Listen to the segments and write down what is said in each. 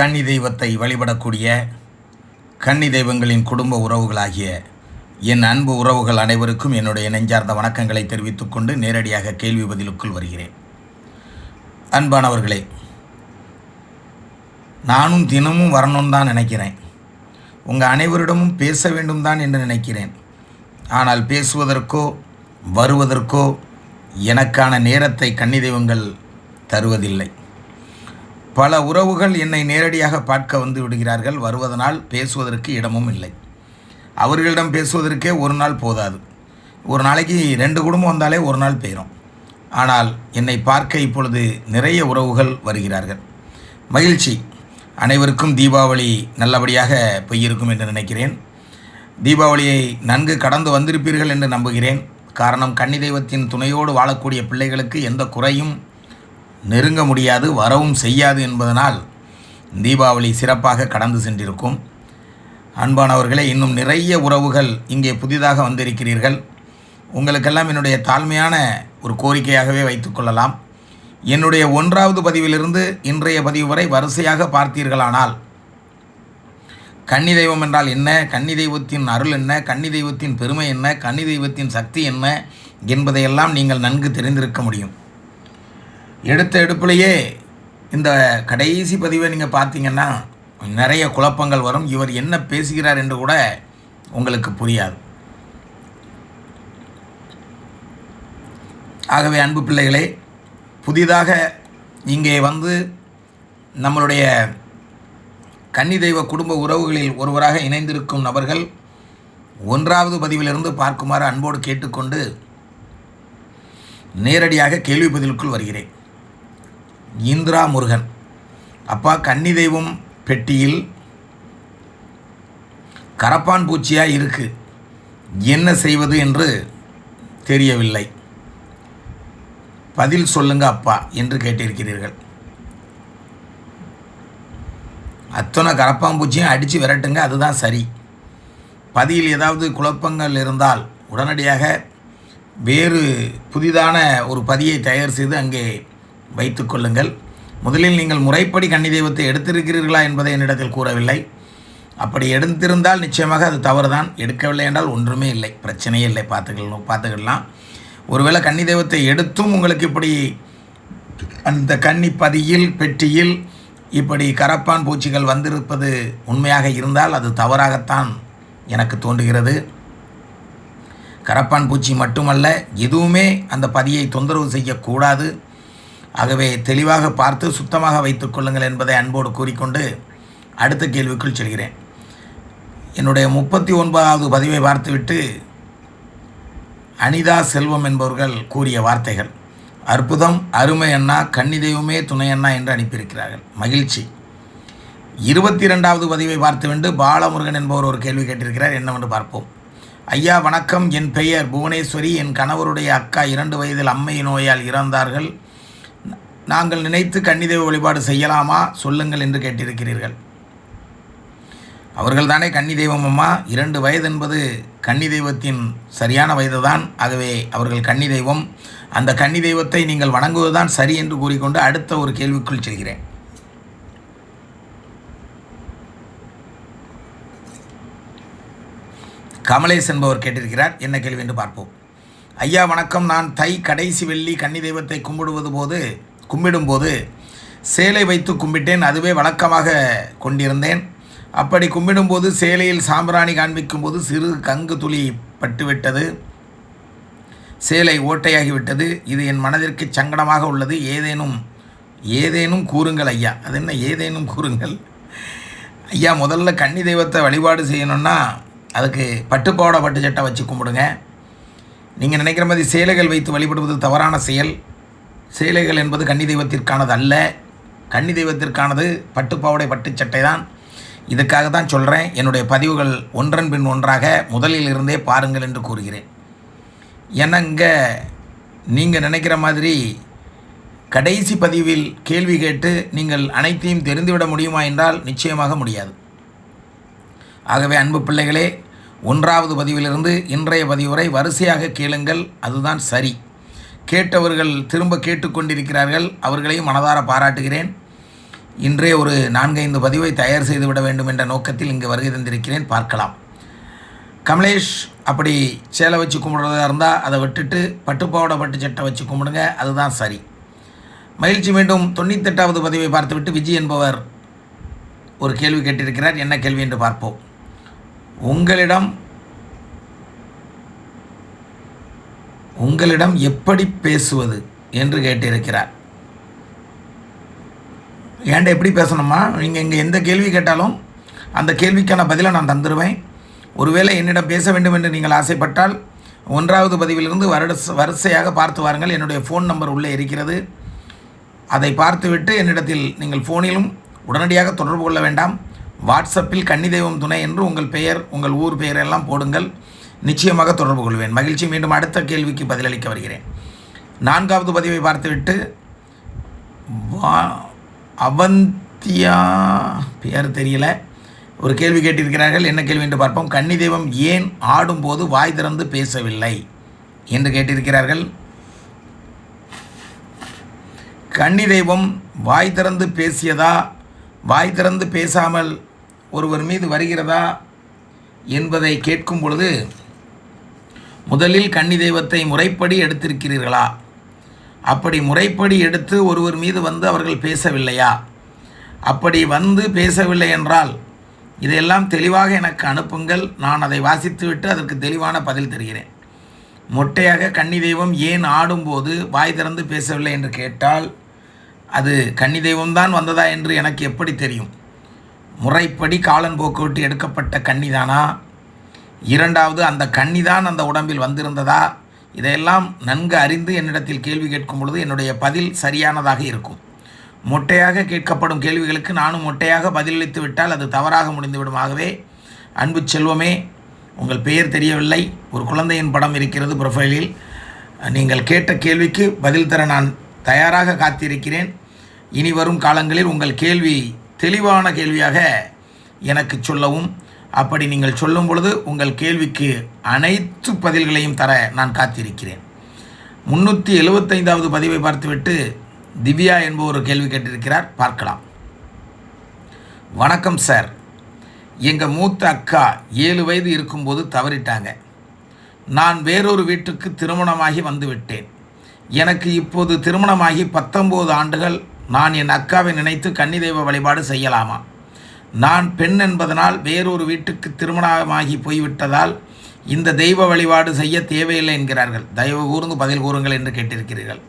கன்னி தெய்வத்தை வழிபடக்கூடிய கன்னி தெய்வங்களின் குடும்ப உறவுகளாகிய என் அன்பு உறவுகள் அனைவருக்கும் என்னுடைய நெஞ்சார்ந்த வணக்கங்களை தெரிவித்துக்கொண்டு நேரடியாக கேள்வி பதிலுக்குள் வருகிறேன். அன்பானவர்களே நானும் தினமும் வரணும் தான் நினைக்கிறேன். உங்கள் அனைவரிடமும் பேச வேண்டும் தான் என்று நினைக்கிறேன். ஆனால் பேசுவதற்கோ வருவதற்கோ எனக்கான நேரத்தை கன்னி தெய்வங்கள் தருவதில்லை. பல உறவுகள் என்னை நேரடியாக பார்க்க வந்து விடுகிறார்கள் வருவதனால் பேசுவதற்கு இடமும் இல்லை. அவர்களிடம் பேசுவதற்கே ஒரு நாள் போதாது. ஒரு நாளைக்கு ரெண்டு குடும்பம் வந்தாலே ஒரு நாள் போயிடும் ஆனால் என்னை பார்க்க இப்பொழுது நிறைய உறவுகள் வருகிறார்கள். மகிழ்ச்சி. அனைவருக்கும் தீபாவளி நல்லபடியாக பொய்யிருக்கும் என்று நினைக்கிறேன். தீபாவளியை நன்கு கடந்து வந்திருப்பீர்கள் என்று நம்புகிறேன். காரணம் கன்னி தெய்வத்தின் துணையோடு வாழக்கூடிய பிள்ளைகளுக்கு எந்த குறையும் நெருங்க முடியாது வரவும் செய்யாது என்பதனால் தீபாவளி சிறப்பாக கடந்து சென்றிருக்கும். அன்பானவர்களே இன்னும் நிறைய உறவுகள் இங்கே புதிதாக வந்திருக்கிறீர்கள். உங்களுக்கெல்லாம் என்னுடைய தாழ்மையான ஒரு கோரிக்கையாகவே வைத்துக்கொள்ளலாம் என்னுடைய ஒன்றாவது பதிவிலிருந்து இன்றைய பதிவு வரை வரிசையாக பார்த்தீர்களானால் கன்னி தெய்வம் என்றால் என்ன கன்னி தெய்வத்தின் அருள் என்ன கன்னி தெய்வத்தின் பெருமை என்ன கன்னி தெய்வத்தின் சக்தி என்ன என்பதையெல்லாம் நீங்கள் நன்கு தெரிந்திருக்க முடியும். எடுத்த எடுப்பிலேயே இந்த கடைசி பதிவை நீங்கள் பார்த்தீங்கன்னா நிறைய குழப்பங்கள் வரும். இவர் என்ன பேசுகிறார் என்று கூட உங்களுக்கு புரியாது. ஆகவே அன்பு பிள்ளைகளே புதிதாக இங்கே வந்து நம்மளுடைய கன்னி தெய்வ குடும்ப உறவுகளில் ஒருவராக இணைந்திருக்கும் நபர்கள் ஒன்றாவது பதிவிலிருந்து பார்க்குமாறு அன்போடு கேட்டுக்கொண்டு நேரடியாக கேள்வி பதிலுக்குள் வருகிறேன். இந்திரா முருகன் அப்பா கன்னி தெய்வம் பெட்டியில் கரப்பான் பூச்சியாக இருக்கு. என்ன செய்வது என்று தெரியவில்லை. பதில் சொல்லுங்க அப்பா என்று கேட்டிருக்கிறீர்கள். அத்தனை கரப்பாம்பூச்சியும் அடித்து விரட்டுங்க அதுதான் சரி. பதியில் ஏதாவது குழப்பங்கள் இருந்தால் உடனடியாக வேறு புதிதான ஒரு பதியை தயார் செய்து அங்கே வைத்து கொள்ளுங்கள். முதலில் நீங்கள் முறைப்படி கன்னி தெய்வத்தை எடுத்திருக்கிறீர்களா என்பதை என்னிடத்தில் கூறவில்லை. அப்படி எடுத்திருந்தால் நிச்சயமாக அது தவறு தான் எடுக்கவில்லை என்றால் ஒன்றுமே இல்லை. பிரச்சனையே இல்லை. பார்த்துக்கலாம் பார்த்துக்கலாம். ஒருவேளை கன்னி தெய்வத்தை எடுத்தும் உங்களுக்கு இப்படி அந்த கன்னி பதியில் பெட்டியில் இப்படி கரப்பான் பூச்சிகள் வந்திருப்பது உண்மையாக இருந்தால் அது தவறாகத்தான் எனக்கு தோன்றுகிறது. கரப்பான் பூச்சி மட்டுமல்ல எதுவுமே அந்த பதியை தொந்தரவு செய்யக்கூடாது. ஆகவே தெளிவாக பார்த்து சுத்தமாக வைத்துக் கொள்ளுங்கள் என்பதை அன்போடு கூறிக்கொண்டு அடுத்த கேள்விக்குள் செல்கிறேன். என்னுடைய முப்பத்தி ஒன்பதாவது பதிவை பார்த்துவிட்டு அனிதா செல்வம் என்பவர்கள் கூறிய வார்த்தைகள் அற்புதம் அருமை அண்ணா கன்னி தெய்வமே துணை அண்ணா என்று அனுப்பியிருக்கிறார்கள். மகிழ்ச்சி. இருபத்தி இரண்டாவது பதிவை பார்த்துவிட்டு பாலமுருகன் என்பவர் ஒரு கேள்வி கேட்டிருக்கிறார். என்னவென்று பார்ப்போம். ஐயா வணக்கம். என் பெயர் புவனேஸ்வரி. என் கணவருடைய அக்கா இரண்டு வயதில் அம்மை நோயால் இறந்தார்கள். நாங்கள் நினைத்து கன்னிதேவ வழிபாடு செய்யலாமா? சொல்லுங்கள் என்று கேட்டிருக்கிறீர்கள். அவர்கள் தானே கன்னி தெய்வம் அம்மா? இரண்டு வயது என்பது கன்னி தெய்வத்தின் சரியான வயது தான் ஆகவே அவர்கள் கன்னி தெய்வம் அந்த கன்னி தெய்வத்தை நீங்கள் வணங்குவதுதான் சரி என்று கூறிக்கொண்டு அடுத்த ஒரு கேள்விக்குள் செல்கிறேன். கமலேஷ் என்பவர் கேட்டிருக்கிறார். என்ன கேள்வி என்று பார்ப்போம். ஐயா வணக்கம். நான் தை கடைசி வெள்ளி கன்னி தெய்வத்தை கும்பிடுவது போது கும்பிடும்போது சேலை வைத்து கும்பிட்டேன். அதுவே வழக்கமாக கொண்டிருந்தேன். அப்படி கும்பிடும்போது சேலையில் சாம்பிராணி காண்பிக்கும்போது சிறு கங்கு துளி பட்டுவிட்டது. சேலை ஓட்டையாகிவிட்டது. இது என் மனதிற்கு சங்கடமாக உள்ளது. ஏதேனும் ஏதேனும் கூறுங்கள் ஐயா. அது என்ன? ஏதேனும் கூறுங்கள். ஐயா முதல்ல கன்னி தெய்வத்தை வழிபாடு செய்யணும்னா அதுக்கு பட்டுப்பாவடை பட்டு சட்டை வச்சு கும்பிடுங்க. நீங்கள் நினைக்கிற மாதிரி சேலைகள் வைத்து வழிபடுவது தவறான செயல். சேலைகள் என்பது கன்னி தெய்வத்திற்கானது அல்ல. கன்னி தெய்வத்திற்கானது பட்டுப்பாவடை பட்டு சட்டை தான் இதுக்காக தான் சொல்கிறேன் என்னுடைய பதிவுகள் ஒன்றன் பின் ஒன்றாக முதலில் இருந்தே பாருங்கள் என்று கூறுகிறேன். ஏன்னா இங்கே நீங்கள் நினைக்கிற மாதிரி கடைசி பதிவில் கேள்வி கேட்டு நீங்கள் அனைத்தையும் தெரிந்துவிட முடியுமா என்றால் நிச்சயமாக முடியாது. ஆகவே அன்பு பிள்ளைகளே ஒன்றாவது பதிவிலிருந்து இன்றைய பதிவுரை வரிசையாக கேளுங்கள். அதுதான் சரி. கேட்டவர்கள் திரும்ப கேட்டுக்கொண்டிருக்கிறார்கள். அவர்களையும் மனதார பாராட்டுகிறேன். இன்றே ஒரு நான்கைந்து பதிவை தயார் செய்து விட வேண்டும் என்ற நோக்கத்தில் இங்கு வருகை தந்திருக்கிறேன். பார்க்கலாம். கமலேஷ் அப்படி சேலை வச்சு கும்பிடுறதா இருந்தால் அதை விட்டுட்டு பட்டுப்பாவோட பட்டு சட்டை வச்சு கும்பிடுங்க. அதுதான் சரி. மகிழ்ச்சி. மீண்டும் தொண்ணூத்தெட்டாவது பதிவை பார்த்துவிட்டு விஜய் என்பவர் ஒரு கேள்வி கேட்டிருக்கிறார். என்ன கேள்வி என்று பார்ப்போம். உங்களிடம் உங்களிடம் எப்படி பேசுவது என்று கேட்டிருக்கிறார். ஏன்டா எப்படி பேசணுமா? நீங்கள் இங்கே எந்த கேள்வி கேட்டாலும் அந்த கேள்விக்கான பதிலை நான் தந்துடுவேன் ஒருவேளை என்னிடம் பேச வேண்டும் என்று நீங்கள் ஆசைப்பட்டால் ஒன்றாவது பதிவிலிருந்து வருட வரிசையாக பார்த்து வாருங்கள். என்னுடைய ஃபோன் நம்பர் உள்ளே இருக்கிறது. அதை பார்த்துவிட்டு என்னிடத்தில் நீங்கள் ஃபோனிலும் உடனடியாக தொடர்பு கொள்ள வேண்டாம். வாட்ஸ்அப்பில் கன்னி தெய்வம் துணை என்று உங்கள் பெயர் உங்கள் ஊர் பெயர் எல்லாம் போடுங்கள். நிச்சயமாக தொடர்பு கொள்வேன். மகிழ்ச்சி. மீண்டும் அடுத்த கேள்விக்கு பதிலளிக்க வருகிறேன். நான்காவது பதிவை பார்த்துவிட்டு வா அவந்தியா பெயர் தெரியல. ஒரு கேள்வி கேட்டிருக்கிறார்கள். என்ன கேள்வி என்று பார்ப்போம். கன்னி தெய்வம் ஏன் ஆடும்போது வாய் திறந்து பேசவில்லை என்று கேட்டிருக்கிறார்கள். கன்னி தெய்வம் வாய் திறந்து பேசியதா? வாய் திறந்து பேசாமல் ஒருவர் மீது வருகிறதா? என்பதை கேட்கும் பொழுது முதலில் கன்னி தெய்வத்தை முறைப்படி எடுத்திருக்கிறீர்களா? அப்படி முறைப்படி எடுத்து ஒருவர் மீது வந்து அவர்கள் பேசவில்லையா? அப்படி வந்து பேசவில்லை என்றால் இதையெல்லாம் தெளிவாக எனக்கு அனுப்புங்கள். நான் அதை வாசித்துவிட்டு அதற்கு தெளிவான பதில் தருகிறேன். மொட்டையாக கன்னி தெய்வம் ஏன் ஆடும்போது வாய் திறந்து பேசவில்லை என்று கேட்டால் அது கன்னி தெய்வம்தான் வந்ததா என்று எனக்கு எப்படி தெரியும்? முறைப்படி காலன் போக்குவிட்டு எடுக்கப்பட்ட கன்னிதானா? இரண்டாவது அந்த கன்னிதான் அந்த உடம்பில் வந்திருந்ததா? இதையெல்லாம் நன்கு அறிந்து என்னிடத்தில் கேள்வி கேட்கும் பொழுது என்னுடைய பதில் சரியானதாக இருக்கும். மொட்டையாக கேட்கப்படும் கேள்விகளுக்கு நானும் மொட்டையாக பதிலளித்து விட்டால் அது தவறாக முடிந்துவிடுமாகவே அன்பு செல்வமே உங்கள் பெயர் தெரியவில்லை ஒரு குழந்தையின் படம் இருக்கிறது ப்ரொஃபைலில் நீங்கள் கேட்ட கேள்விக்கு பதில் தர நான் தயாராக காத்திருக்கிறேன். இனி வரும் காலங்களில் உங்கள் கேள்வி தெளிவான கேள்வியாக எனக்கு சொல்லவும் அப்படி நீங்கள் சொல்லும் பொழுது உங்கள் கேள்விக்கு அனைத்து பதில்களையும் தர நான் காத்திருக்கிறேன். முன்னூற்றி எழுபத்தைந்தாவது பதிவை பார்த்துவிட்டு திவ்யா என்பவர் ஒரு கேள்வி கேட்டிருக்கிறார். பார்க்கலாம். வணக்கம் சார். எங்கள் மூத்த அக்கா ஏழு வயது இருக்கும்போது தவறிட்டாங்க. நான் வேறொரு வீட்டுக்கு திருமணமாகி வந்துவிட்டேன். எனக்கு இப்போது திருமணமாகி பத்தொம்போது ஆண்டுகள். நான் என் அக்காவை நினைத்து கன்னி தெய்வ வழிபாடு செய்யலாமா? நான் பெண் என்பதனால் வேறொரு வீட்டுக்கு திருமணமாகி போய்விட்டதால் இந்த தெய்வ வழிபாடு செய்ய தேவையில்லை என்கிறார்கள். தயவு கூர்ந்து பதில் கூறுங்கள் என்று கேட்டிருக்கிறீர்கள்.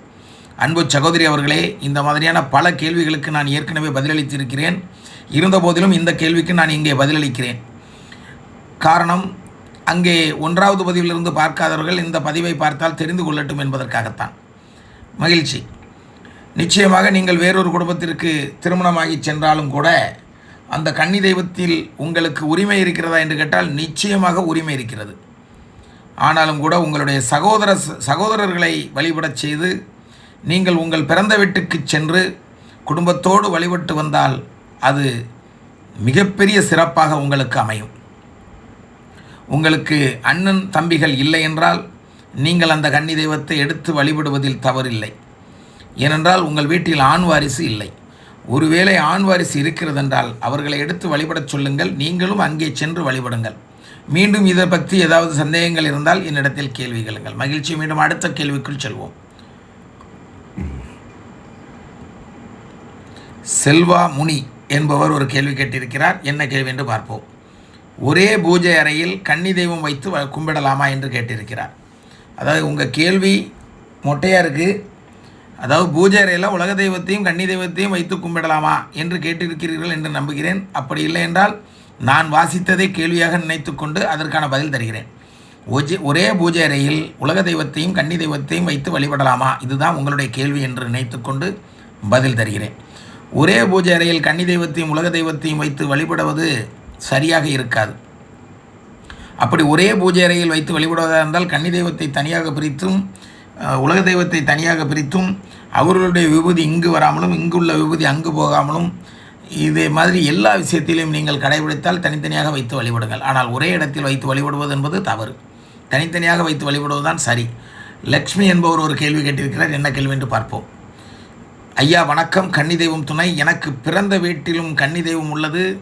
அன்பு சகோதரி அவர்களே இந்த மாதிரியான பல கேள்விகளுக்கு நான் ஏற்கனவே பதிலளித்திருக்கிறேன். இருந்தபோதிலும் இந்த கேள்விக்கு நான் இங்கே பதிலளிக்கிறேன். காரணம் அங்கே ஒன்றாவது பதிவிலிருந்து பார்க்காதவர்கள் இந்த பதிவை பார்த்தால் தெரிந்து கொள்ளட்டும் என்பதற்காகத்தான். மகிழ்ச்சி. நிச்சயமாக நீங்கள் வேறொரு குடும்பத்திற்கு திருமணமாகி சென்றாலும் கூட அந்த கன்னி தெய்வத்தில் உங்களுக்கு உரிமை இருக்கிறதா என்று கேட்டால் நிச்சயமாக உரிமை இருக்கிறது. ஆனாலும் கூட உங்களுடைய சகோதர சகோதரர்களை வழிபடச் செய்து நீங்கள் உங்கள் பிறந்த வீட்டுக்கு சென்று குடும்பத்தோடு வழிபட்டு வந்தால் அது மிகப்பெரிய சிறப்பாக உங்களுக்கு அமையும். உங்களுக்கு அண்ணன் தம்பிகள் இல்லை என்றால் நீங்கள் அந்த கன்னி தெய்வத்தை எடுத்து வழிபடுவதில் தவறில்லை. ஏனென்றால் உங்கள் வீட்டில் ஆண் வாரிசு இல்லை. ஒருவேளை ஆண் வாரிசு இருக்கிறதென்றால் அவர்களை எடுத்து வழிபடச் சொல்லுங்கள். நீங்களும் அங்கே சென்று வழிபடுங்கள். மீண்டும் இதை பற்றி ஏதாவது சந்தேகங்கள் இருந்தால் என்னிடத்தில் கேள்வி கேளுங்கள். மகிழ்ச்சி. மீண்டும் அடுத்த கேள்விக்குள் செல்வோம். செல்வா முனி என்பவர் ஒரு கேள்வி கேட்டிருக்கிறார். என்ன கேள்வி என்று பார்ப்போம். ஒரே பூஜை அறையில் கன்னி தெய்வம் வைத்து கும்பிடலாமா என்று கேட்டிருக்கிறார். அதாவது உங்கள் கேள்வி மொட்டையாக இருக்குது அதாவது பூஜை அறையில் உலக தெய்வத்தையும் கன்னி தெய்வத்தையும் வைத்து கும்பிடலாமா என்று கேட்டிருக்கிறீர்கள் என்று நம்புகிறேன். அப்படி இல்லை என்றால் நான் வாசித்ததை கேள்வியாக நினைத்து கொண்டு அதற்கான பதில் தருகிறேன். ஒஜி ஒரே பூஜை அறையில் உலக தெய்வத்தையும் கன்னி தெய்வத்தையும் வைத்து வழிபடலாமா? இதுதான் உங்களுடைய கேள்வி என்று நினைத்து கொண்டு பதில் தருகிறேன். ஒரே பூஜை அறையில் கன்னி தெய்வத்தையும் உலக தெய்வத்தையும் வைத்து வழிபடுவது சரியாக இருக்காது. அப்படி ஒரே பூஜை அறையில் வைத்து வழிபடுவதாக இருந்தால் கன்னி தெய்வத்தை தனியாக பிரித்தும் உலக தெய்வத்தை தனியாக பிரித்தும் அவர்களுடைய விபூதி இங்கு வராமலும் இங்குள்ள விபூதி அங்கு போகாமலும் இதே மாதிரி எல்லா விஷயத்திலையும் நீங்கள் கடைபிடித்தால் தனித்தனியாக வைத்து வழிபடுங்கள். ஆனால் ஒரே இடத்தில் வைத்து வழிபடுவது என்பது தவறு. தனித்தனியாக வைத்து வழிபடுவதுதான் சரி. லக்ஷ்மி என்பவர் ஒரு கேள்வி கேட்டிருக்கிறார். என்ன கேள்வி என்று பார்ப்போம். ஐயா வணக்கம். கன்னி தெய்வம் துணை. எனக்கு பிறந்த வீட்டிலும் கன்னி தெய்வம் உள்ளது.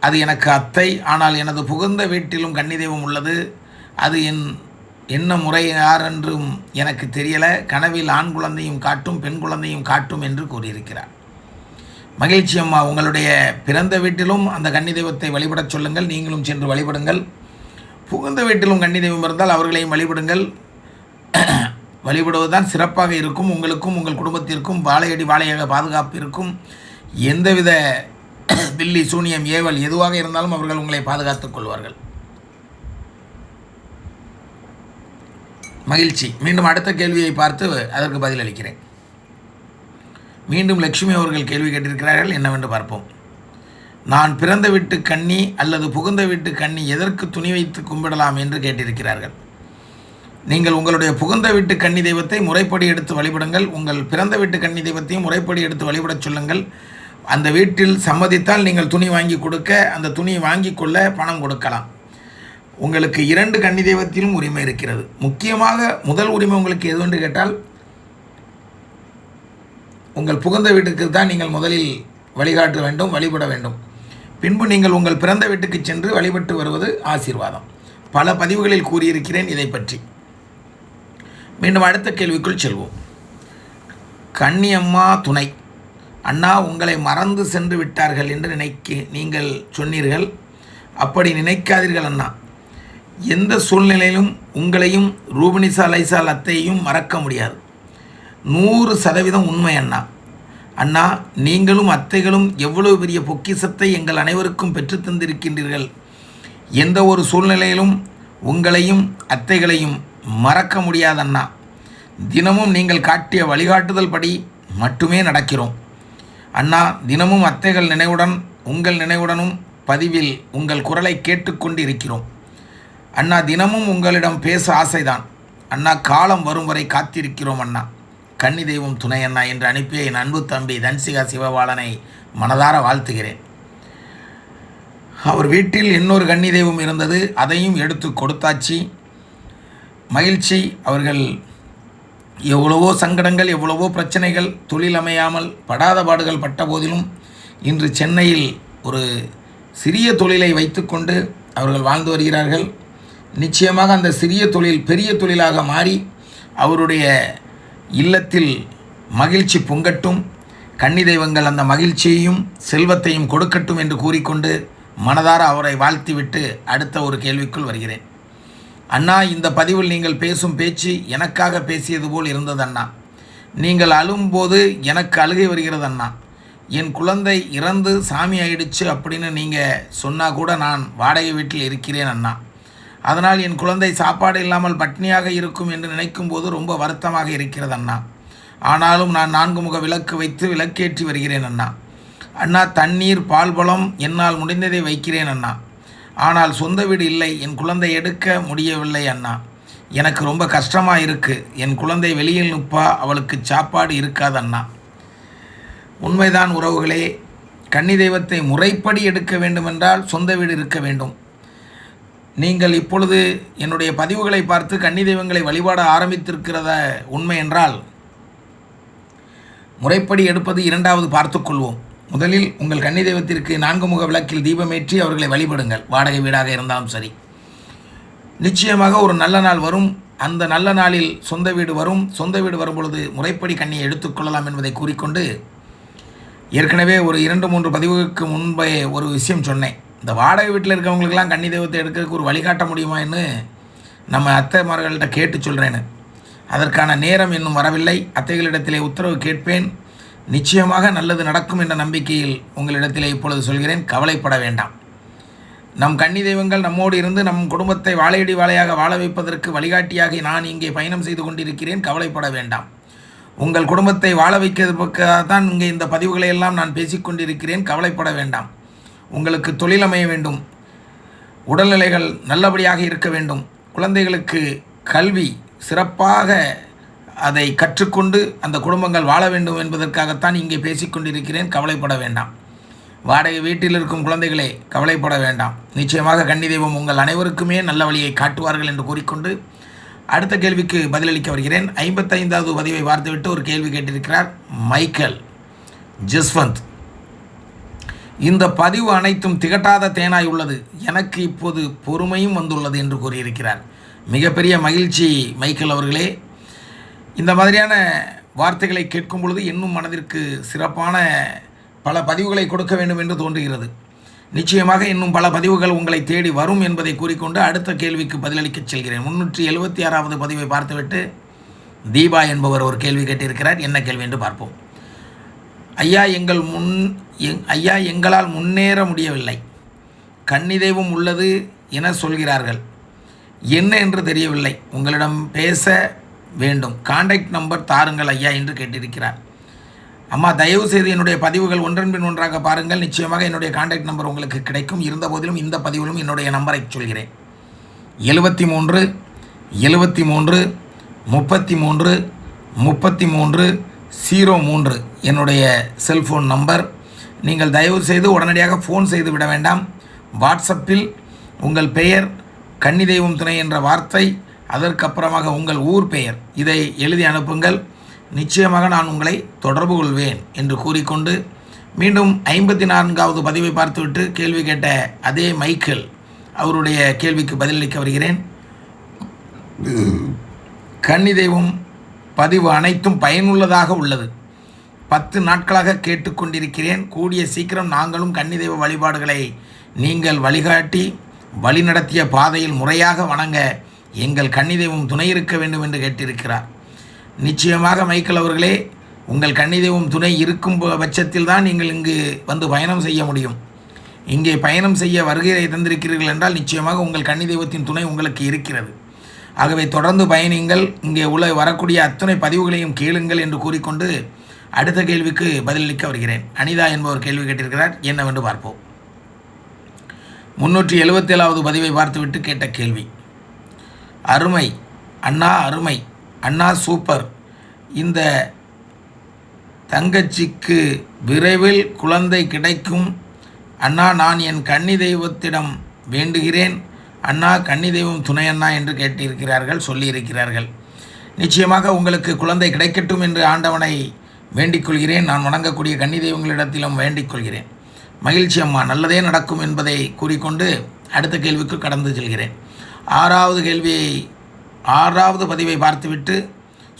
அது எனக்கு அத்தை. ஆனால் எனது புகுந்த வீட்டிலும் கன்னி தெய்வம் உள்ளது. அது என் என்ன முறை யார் என்றும் எனக்கு தெரியலை. கனவில் ஆண் குழந்தையும் காட்டும் பெண் குழந்தையும் காட்டும் என்று கூறியிருக்கிறார். மகிழ்ச்சி அம்மா உங்களுடைய பிறந்த வீட்டிலும் அந்த கன்னி தெய்வத்தை வழிபடச் சொல்லுங்கள். நீங்களும் சென்று வழிபடுங்கள். புகுந்த வீட்டிலும் கன்னி தெய்வம் இருந்தால் அவர்களையும் வழிபடுங்கள். வழிபடுவதுதான் சிறப்பாக இருக்கும். உங்களுக்கும் உங்கள் குடும்பத்திற்கும் வாழையடி வாழையாக பாதுகாப்பு இருக்கும். எந்தவித தில்லி சூனியம் ஏவல் எதுவாக இருந்தாலும் அவர்கள் உங்களை பாதுகாத்துக் கொள்வார்கள். மகிழ்ச்சி. மீண்டும் அடுத்த கேள்வியை பார்த்து அதற்கு பதிலளிக்கிறேன் மீண்டும் லட்சுமி அவர்கள் கேள்வி கேட்டிருக்கிறார்கள். என்னவென்று பார்ப்போம். நான் பிறந்த வீட்டு கண்ணி அல்லது புகுந்த வீட்டு கண்ணி எதற்கு துணி வைத்து கும்பிடலாம் என்று கேட்டிருக்கிறார்கள். நீங்கள் உங்களுடைய புகுந்த வீட்டு கன்னி தெய்வத்தை முறைப்படி எடுத்து வழிபடுங்கள். உங்கள் பிறந்த வீட்டு கன்னி தெய்வத்தையும் முறைப்படி எடுத்து வழிபடச் சொல்லுங்கள். அந்த வீட்டில் சம்மதித்தால் நீங்கள் துணி வாங்கி கொடுக்க அந்த துணியை வாங்கி கொள்ள பணம் கொடுக்கலாம். உங்களுக்கு இரண்டு கன்னி தெய்வத்திலும் உரிமை இருக்கிறது. முக்கியமாக முதல் உரிமை உங்களுக்கு எது என்று கேட்டால் உங்கள் புகுந்த வீட்டுக்கு தான் நீங்கள் முதலில் வழிகாட்ட வேண்டும் வழிபட வேண்டும். பின்பு நீங்கள் உங்கள் பிறந்த வீட்டுக்கு சென்று வழிபட்டு வருவது ஆசீர்வாதம். பல பதிவுகளில் கூறியிருக்கிறேன் இதை பற்றி. மீண்டும் அடுத்த கேள்விக்குள் செல்வோம். கன்னியம்மா துணை. அண்ணா உங்களை மறந்து சென்று விட்டார்கள் என்று நினைக்க நீங்கள் சொன்னீர்கள். அப்படி நினைக்காதீர்கள் அண்ணா. எந்த சூழ்நிலையிலும் உங்களையும் ரூபினிசா லைசால் அத்தையும் மறக்க முடியாது. நூறு சதவீதம் உண்மை அண்ணா. அண்ணா நீங்களும் அத்தைகளும் எவ்வளவு பெரிய பொக்கிசத்தை எங்கள் அனைவருக்கும் பெற்றுத் தந்திருக்கின்றீர்கள். எந்த ஒரு சூழ்நிலையிலும் உங்களையும் அத்தைகளையும் மறக்க முடியாது அண்ணா. தினமும் நீங்கள் காட்டிய வழிகாட்டுதல் படி மட்டுமே நடக்கிறோம். அண்ணா தினமும் அத்தைகள் நினைவுடன் உங்கள் நினைவுடனும் பதிவில் உங்கள் குரலை கேட்டுக்கொண்டு இருக்கிறோம். அண்ணா தினமும் உங்களிடம் பேச ஆசைதான். அண்ணா காலம் வரும் வரை காத்திருக்கிறோம் அண்ணா. கன்னி தெய்வம் துணை அண்ணா என்று அனுப்பிய என் அன்பு தம்பி தன்சிகா சிவபாலனை மனதார வாழ்த்துகிறேன். அவர் வீட்டில் இன்னொரு கன்னி தெய்வம் இருந்தது. அதையும் எடுத்து கொடுத்தாச்சு. மகிழ்ச்சி. அவர்கள் எவ்வளவோ சங்கடங்கள் எவ்வளவோ பிரச்சனைகள் தொழில் அமையாமல் படாத பாடுகள் பட்ட போதிலும் இன்று சென்னையில் ஒரு சிறிய தொழிலை வைத்துக்கொண்டு அவர்கள் வாழ்ந்து வருகிறார்கள். நிச்சயமாக அந்த சிறிய தொழில் பெரிய தொழிலாக மாறி அவருடைய இல்லத்தில் மகிழ்ச்சி பொங்கட்டும் கன்னி தெய்வங்கள் அந்த மகிழ்ச்சியையும் செல்வத்தையும் கொடுக்கட்டும் என்று கூறிக்கொண்டு மனதார அவரை வாழ்த்திவிட்டு அடுத்த ஒரு கேள்விக்குள் வருகிறேன். அண்ணா இந்த பதிவில் நீங்கள் பேசும் பேச்சு எனக்காக பேசியது போல் இருந்தது அண்ணா. நீங்கள் அழும்போது எனக்கு அழுகை வருகிறது அண்ணா. என் குழந்தை இறந்து சாமி ஆயிடுச்சு அப்படின்னு நீங்கள் சொன்னால் கூட நான் வாடகை வீட்டில் இருக்கிறேன் அண்ணா. அதனால் என் குழந்தை சாப்பாடு இல்லாமல் பட்னியாக இருக்கும் என்று நினைக்கும் போது ரொம்ப வருத்தமாக இருக்கிறது அண்ணா. ஆனாலும் நான் நான்கு முக விளக்கு வைத்து விளக்கேற்றி வருகிறேன் அண்ணா. அண்ணா தண்ணீர் பால் பழம் என்னால் முடிந்ததை வைக்கிறேன் அண்ணா. ஆனால் சொந்த வீடு இல்லை என் குழந்தை எடுக்க முடியவில்லை அண்ணா. எனக்கு ரொம்ப கஷ்டமாக இருக்குது என் குழந்தை வெளியில் நிற்பா அவளுக்கு சாப்பாடு இருக்காது அண்ணா. உண்மைதான் உறவுகளே. கன்னி தெய்வத்தை முறைப்படி எடுக்க வேண்டுமென்றால் சொந்த வீடு இருக்க வேண்டும். நீங்கள் இப்பொழுது என்னுடைய பதிவுகளை பார்த்து கன்னி தெய்வங்களை வழிபாட ஆரம்பித்திருக்கிறத உண்மை என்றால் முறைப்படி எடுப்பது இரண்டாவது பார்த்துக்கொள்வோம் முதலில் உங்கள் கன்னி தெய்வத்திற்கு நான்கு முக விளக்கில் தீபமேற்றி அவர்களை வழிபடுங்கள். வாடகை வீடாக இருந்தாலும் சரி. நிச்சயமாக ஒரு நல்ல நாள் வரும். அந்த நல்ல நாளில் சொந்த வீடு வரும். சொந்த வீடு வரும் பொழுது முறைப்படி கண்ணியை எடுத்துக்கொள்ளலாம் என்பதை கூறிக்கொண்டு ஏற்கனவே ஒரு இரண்டு மூன்று பதிவுக்கு முன்பே ஒரு விஷயம் சொன்னேன். இந்த வாடகை வீட்டில் இருக்கவங்களுக்கெல்லாம் கன்னி தெய்வத்தை எடுக்கிறதுக்கு ஒரு வழிகாட்ட முடியுமான்னு நம்ம அத்தைமார்கள்ட்ட கேட்டு சொல்கிறேன்னு அதற்கான நேரம் இன்னும் வரவில்லை. அத்தைகளிடத்திலே உத்தரவு கேட்பேன். நிச்சயமாக நல்லது நடக்கும் என்ற நம்பிக்கையில் உங்களிடத்திலே இப்பொழுது சொல்கிறேன். கவலைப்பட வேண்டாம். நம் கன்னி தெய்வங்கள் நம்மோடு இருந்து நம் குடும்பத்தை வாழையடி வாழையாக வாழ வைப்பதற்கு வழிகாட்டியாக நான் இங்கே பயணம் செய்து கொண்டிருக்கிறேன். கவலைப்பட வேண்டாம். உங்கள் குடும்பத்தை வாழ வைக்கிறதுக்காக தான் இங்கே இந்த பதிவுகளை எல்லாம் நான் பேசிக்கொண்டிருக்கிறேன். கவலைப்பட வேண்டாம். உங்களுக்கு தொழில் அமைய வேண்டும். உடல்நிலைகள் நல்லபடியாக இருக்க வேண்டும். குழந்தைகளுக்கு கல்வி சிறப்பாக அதை கற்றுக்கொண்டு அந்த குடும்பங்கள் வாழ வேண்டும் என்பதற்காகத்தான் இங்கே பேசிக்கொண்டிருக்கிறேன் கவலைப்பட வேண்டாம். வாடகை வீட்டில் இருக்கும் குழந்தைகளே கவலைப்பட வேண்டாம். நிச்சயமாக கன்னி தெய்வம் உங்கள் அனைவருக்குமே நல்ல வழியை காட்டுவார்கள் என்று கூறிக்கொண்டு அடுத்த கேள்விக்கு பதிலளிக்க வருகிறேன். ஐம்பத்தைந்தாவது பதிவை பார்த்துவிட்டு ஒரு கேள்வி கேட்டிருக்கிறார் மைக்கேல். ஜஸ்வந்த். இந்த பதிவு அனைத்தும் திகட்டாத தேனாய் உள்ளது. எனக்கு இப்போது பொறுமையும் வந்துள்ளது என்று கூறியிருக்கிறார். மிகப்பெரிய மகிழ்ச்சி மைக்கேல் அவர்களே. இந்த மாதிரியான வார்த்தைகளை கேட்கும் பொழுது இன்னும் மனதிற்கு சிறப்பான பல பதிவுகளை கொடுக்க வேண்டும் என்று தோன்றுகிறது. நிச்சயமாக இன்னும் பல பதிவுகள் உங்களை தேடி வரும் என்பதை கூறிக்கொண்டு அடுத்த கேள்விக்கு பதிலளிக்கச் செல்கிறேன். முன்னூற்றி எழுபத்தி ஆறாவது பதிவை பார்த்துவிட்டு தீபா என்பவர் ஒரு கேள்வி கேட்டிருக்கிறார். என்ன கேள்வி என்று பார்ப்போம். ஐயா எங்கள் முன் எங் ஐயா எங்களால் முன்னேற முடியவில்லை. கன்னி தெய்வம் உள்ளது என சொல்கிறார்கள். என்ன என்று தெரியவில்லை. உங்களிடம் பேச வேண்டும். காண்டாக்ட் நம்பர் தாருங்கள் ஐயா என்று கேட்டிருக்கிறார். அம்மா தயவு செய்து என்னுடைய பதிவுகள் ஒன்றன் பின் ஒன்றாக பாருங்கள். நிச்சயமாக என்னுடைய கான்டாக்ட் நம்பர் உங்களுக்கு கிடைக்கும். இருந்த போதிலும் இந்த பதிவிலும் என்னுடைய நம்பரை சொல்கிறேன். எழுபத்தி மூன்று எழுபத்தி மூன்று முப்பத்தி மூன்று முப்பத்தி மூன்று ஜீரோ மூன்று. என்னுடைய செல்ஃபோன் நம்பர் நீங்கள் தயவு செய்து உடனடியாக ஃபோன் செய்து விட வேண்டாம். வாட்ஸ்அப்பில் உங்கள் பெயர் கன்னி தெய்வம் துணை என்ற வார்த்தை அதற்கப்புறமாக உங்கள் ஊர் பெயர். இதை எழுதி அனுப்புங்கள். நிச்சயமாக நான் உங்களை தொடர்பு கொள்வேன் என்று கூறிக்கொண்டு மீண்டும் ஐம்பத்தி நான்காவது பதிவை பார்த்துவிட்டு கேள்வி கேட்ட அதே மைக்கேல் அவருடைய கேள்விக்கு பதிலளிக்க வருகிறேன். கன்னி தெய்வம் பதிவு அனைத்தும் பயனுள்ளதாக உள்ளது. பத்து நாட்களாக கேட்டுக்கொண்டிருக்கிறேன். கூடிய சீக்கிரம் நாங்களும் கன்னிதெய்வ வழிபாடுகளை நீங்கள் வழிகாட்டி வழிநடத்திய பாதையில் முறையாக வணங்க எங்கள் கன்னிதெய்வம் துணை இருக்க வேண்டும் என்று கேட்டிருக்கிறார். நிச்சயமாக மைக்கேல் அவர்களே உங்கள் கன்னிதெய்வம் துணை இருக்கும் பட்சத்தில் தான் நீங்கள் இங்கு வந்து பயணம் செய்ய முடியும். இங்கே பயணம் செய்ய வருகை தந்திருக்கிறீர்கள் என்றால் நிச்சயமாக உங்கள் கன்னிதெய்வத்தின் துணை உங்களுக்கு இருக்கிறது. ஆகவே தொடர்ந்து பயணிங்கள் இங்கே உள்ள வரக்கூடிய அத்தனை பதிவுகளையும் கேளுங்கள் என்று கூறிக்கொண்டு அடுத்த கேள்விக்கு பதிலளிக்க வருகிறேன். அனிதா என்பவர் கேள்வி கேட்டிருக்கிறார். என்னவென்று பார்ப்போம். முன்னூற்றி எழுபத்தேழாவது பதிவை பார்த்துவிட்டு கேட்ட கேள்வி. அருமை அண்ணா அருமை அண்ணா சூப்பர். இந்த தங்கச்சிக்கு விரைவில் குழந்தை கிடைக்கும். அண்ணா நான் என் கன்னி தெய்வத்திடம் வேண்டுகிறேன். அண்ணா கன்னி தெய்வம் துணை அண்ணா என்று கேட்டிருக்கிறார்கள் சொல்லியிருக்கிறார்கள். நிச்சயமாக உங்களுக்கு குழந்தை கிடைக்கட்டும் என்று ஆண்டவனை வேண்டிக் கொள்கிறேன். நான் வணங்கக்கூடிய கன்னி தெய்வங்களிடத்திலும் வேண்டிக் கொள்கிறேன். மகிழ்ச்சி அம்மா நல்லதே நடக்கும் என்பதை கூறிக்கொண்டு அடுத்த கேள்விக்கு கடந்து செல்கிறேன். ஆறாவது கேள்வியை ஆறாவது பதிவை பார்த்துவிட்டு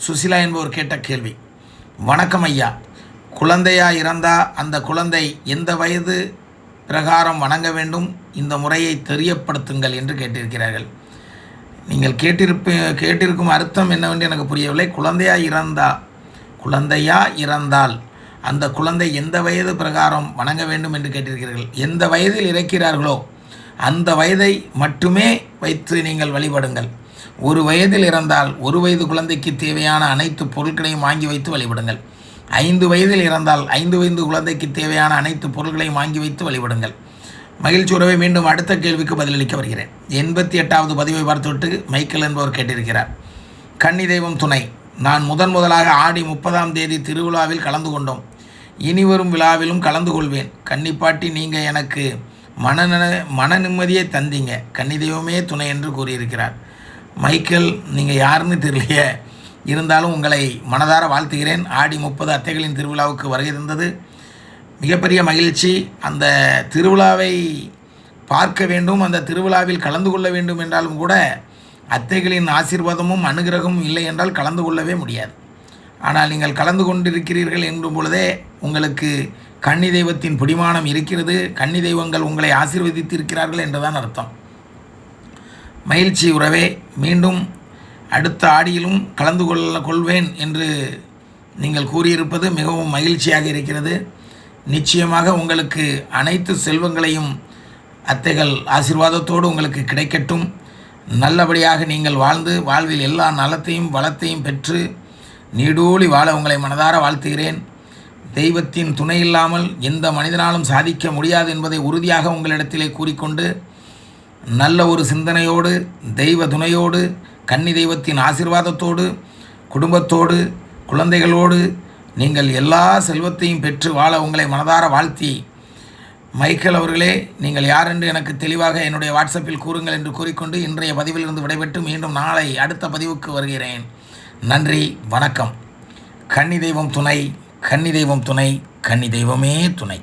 சுசிலா என்பவர் கேட்ட கேள்வி. வணக்கம் ஐயா. குழந்தையாக இறந்தா அந்த குழந்தை எந்த வயது பிரகாரம் வணங்க வேண்டும்? இந்த முறையை தெரியப்படுத்துங்கள் என்று கேட்டிருக்கிறார்கள். நீங்கள் கேட்டிருப்ப கேட்டிருக்கும் அர்த்தம் என்னவென்று எனக்கு புரியவில்லை. குழந்தையா இறந்தா குழந்தையா இறந்தால் அந்த குழந்தை எந்த வயது பிரகாரம் வணங்க வேண்டும் என்று கேட்டிருக்கிறீர்கள்? எந்த வயதில் இறக்கிறார்களோ அந்த வயதை மட்டுமே வைத்து நீங்கள் வழிபடுங்கள். ஒரு வயதில் இறந்தால் ஒரு வயது குழந்தைக்கு தேவையான அனைத்து பொருட்களையும் வாங்கி வைத்து வழிபடுங்கள். ஐந்து வயதில் இறந்தால் ஐந்து வயது குழந்தைக்கு தேவையான அனைத்து பொருட்களையும் வாங்கி வைத்து வழிபடுங்கள். மகிழ்ச்சி உறவை மீண்டும் அடுத்த கேள்விக்கு பதிலளிக்க வருகிறேன். எண்பத்தி எட்டாவது பதிவை பார்த்துவிட்டு மைக்கேல் என்பவர் கேட்டிருக்கிறார். கன்னி தெய்வம் துணை. நான் முதன் முதலாக ஆடி முப்பதாம் தேதி திருவிழாவில் கலந்து கொண்டோம். இனி வரும் விழாவிலும் கலந்து கொள்வேன். கன்னிப்பாட்டி நீங்கள் எனக்கு மன மன நிம்மதியை தந்தீங்க. கன்னிதெய்வமே துணை என்று கூறியிருக்கிறார். மைக்கேல் நீங்கள் யாருன்னு தெரியலையே. இருந்தாலும் உங்களை மனதார வாழ்த்துகிறேன். ஆடி முப்பது அத்தைகளின் திருவிழாவுக்கு வருகை இருந்தது மிகப்பெரிய மகிழ்ச்சி. அந்த திருவிழாவை பார்க்க வேண்டும். அந்த திருவிழாவில் கலந்து கொள்ள வேண்டும் என்றாலும் கூட அத்தைகளின் ஆசீர்வாதமும் அனுகிரகமும் இல்லை என்றால் கலந்து கொள்ளவே முடியாது. ஆனால் நீங்கள் கலந்து கொண்டிருக்கிறீர்கள் என்றும் பொழுதே உங்களுக்கு கன்னி தெய்வத்தின் பிடிமானம் இருக்கிறது. கன்னி தெய்வங்கள் உங்களை ஆசீர்வதித்திருக்கிறார்கள் என்றுதான் அர்த்தம். மகிழ்ச்சி உறவே மீண்டும் அடுத்த ஆடியிலும் கலந்து கொள்ள கொள்வேன் என்று நீங்கள் கூறியிருப்பது மிகவும் மகிழ்ச்சியாக இருக்கிறது. நிச்சயமாக உங்களுக்கு அனைத்து செல்வங்களையும் அத்தைகள் ஆசீர்வாதத்தோடு உங்களுக்கு கிடைக்கட்டும். நல்லபடியாக நீங்கள் வாழ்ந்து வாழ்வில் எல்லா நலத்தையும் வளத்தையும் பெற்று நீடூழி வாழ உங்களை மனதார வாழ்த்துகிறேன். தெய்வத்தின் துணை இல்லாமல் எந்த மனிதனாலும் சாதிக்க முடியாது என்பதை உறுதியாக உங்களிடத்திலே கூறிக்கொண்டு நல்ல ஒரு சிந்தனையோடு தெய்வ துணையோடு கன்னி தெய்வத்தின் ஆசிர்வாதத்தோடு குடும்பத்தோடு குழந்தைகளோடு நீங்கள் எல்லா செல்வத்தையும் பெற்று வாழ உங்களை மனதார வாழ்த்தி மைக்கேல் அவர்களே நீங்கள் யார் என்று எனக்கு தெளிவாக என்னுடைய வாட்ஸ்அப்பில் கூறுங்கள் என்று கூறிக்கொண்டு இன்றைய பதிவிலிருந்து விடைபெற்று மீண்டும் நாளை அடுத்த பதிவுக்கு வருகிறேன். நன்றி வணக்கம். கன்னி தெய்வம் துணை கன்னி தெய்வம் துணை கன்னி தெய்வமே துணை.